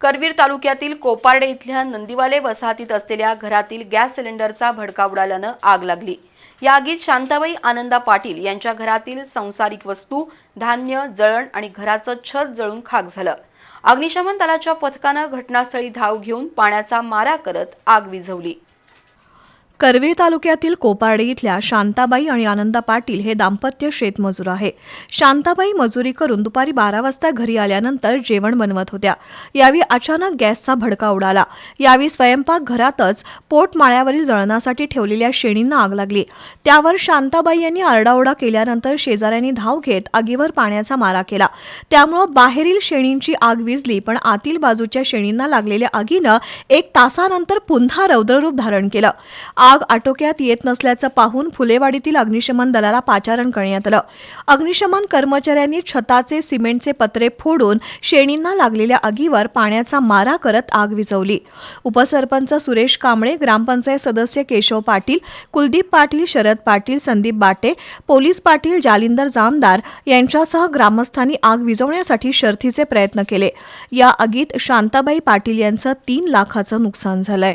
करवीर तालुक्यातील कोपार्डे इथल्या नंदीवाले वसाहतीत असलेल्या घरातील गॅस सिलेंडरचा भडका उडाल्यानं आग लागली. या आगीत शांताबाई आनंदा पाटील यांच्या घरातील संसारिक वस्तू धान्य जळण आणि घराचं छत जळून खाक झालं. अग्निशमन दलाच्या पथकानं घटनास्थळी धाव घेऊन पाण्याचा मारा करत आग विझवली. करवीर तालुक्यातील कोपार्डे इथल्या शांताबाई आणि आनंदा पाटील हे दाम्पत्य शेतमजूर आहे. शांताबाई मजुरी करून दुपारी बारा वाजता घरी आल्यानंतर जेवण बनवत होत्या. यावेळी अचानक गॅसचा भडका उडाला. यावेळी स्वयंपाक घरातच पोटमाळ्यावरील जळणासाठी ठेवलेल्या शेणींना आग लागली. त्यावर शांताबाई यांनी आरडाओरडा केल्यानंतर शेजाऱ्यांनी धाव घेत आगीवर पाण्याचा मारा केला. त्यामुळं बाहेरील शेणींची आग विजली पण आतील बाजूच्या शेणींना लागलेल्या आगीनं एक तासानंतर पुन्हा रौद्ररूप धारण केलं. आग आटोक्यात येत नसल्याचं पाहून फुलेवाडीतील अग्निशमन दलाला पाचारण करण्यात आलं. अग्निशमन कर्मचाऱ्यांनी छताचे सिमेंटचे पत्रे फोडून शेणींना लागलेल्या आगीवर पाण्याचा मारा करत आग विझवली. उपसरपंच सुरेश कांबळे ग्रामपंचायत सदस्य केशव पाटील कुलदीप पाटील शरद पाटील संदीप बाटे पोलीस पाटील जालिंदर जामदार यांच्यासह ग्रामस्थांनी आग विझवण्यासाठी शर्थीचे प्रयत्न केले. या आगीत शांताबाई पाटील यांचं तीन लाखाचं नुकसान झालंय.